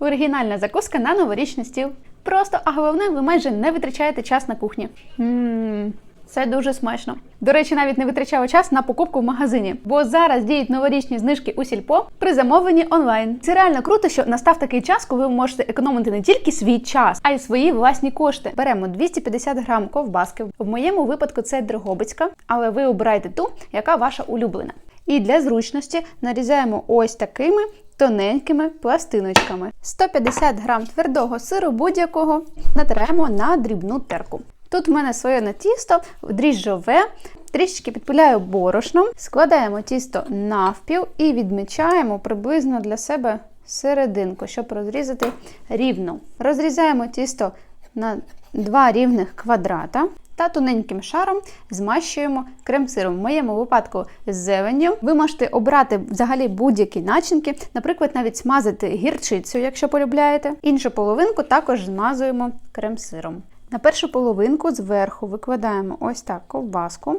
Оригінальна закуска на новорічний стіл. Просто, а головне, ви майже не витрачаєте час на кухні. Ммм, це дуже смачно. До речі, навіть не витрачала час на покупку в магазині, бо зараз діють новорічні знижки у сільпо при замовленні онлайн. Це реально круто, що настав такий час, коли ви можете економити не тільки свій час, а й свої власні кошти. Беремо 250 грам ковбаски. В моєму випадку це дрогобицька, але ви обираєте ту, яка ваша улюблена. І для зручності нарізаємо ось такими тоненькими пластиночками. 150 грам твердого сиру будь-якого натираємо на дрібну терку. Тут в мене своє тісто дріжджове, трішечки підпиляю борошном, складаємо тісто навпіл і відмічаємо приблизно для себе серединку, щоб розрізати рівно. Розрізаємо тісто на два рівних квадрата та тоненьким шаром змащуємо крем-сиром. В моєму випадку з зеленню. Ви можете обрати взагалі будь-які начинки, наприклад, навіть смазати гірчицю, якщо полюбляєте. Іншу половинку також змазуємо крем-сиром. На першу половинку зверху викладаємо ось так ковбаску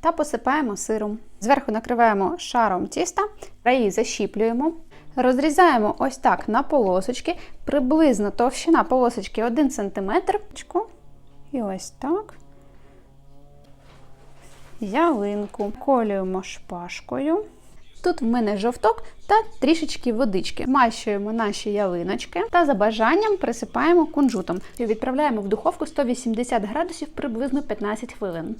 та посипаємо сиром. Зверху накриваємо шаром тіста, краї защіплюємо. Розрізаємо ось так на полосочки, приблизно товщина полосочки 1 см. І ось так. Ялинку колюємо шпажкою. Тут в мене жовток та трішечки водички. Змащуємо наші ялиночки та за бажанням присипаємо кунжутом. І відправляємо в духовку 180 градусів приблизно 15 хвилин.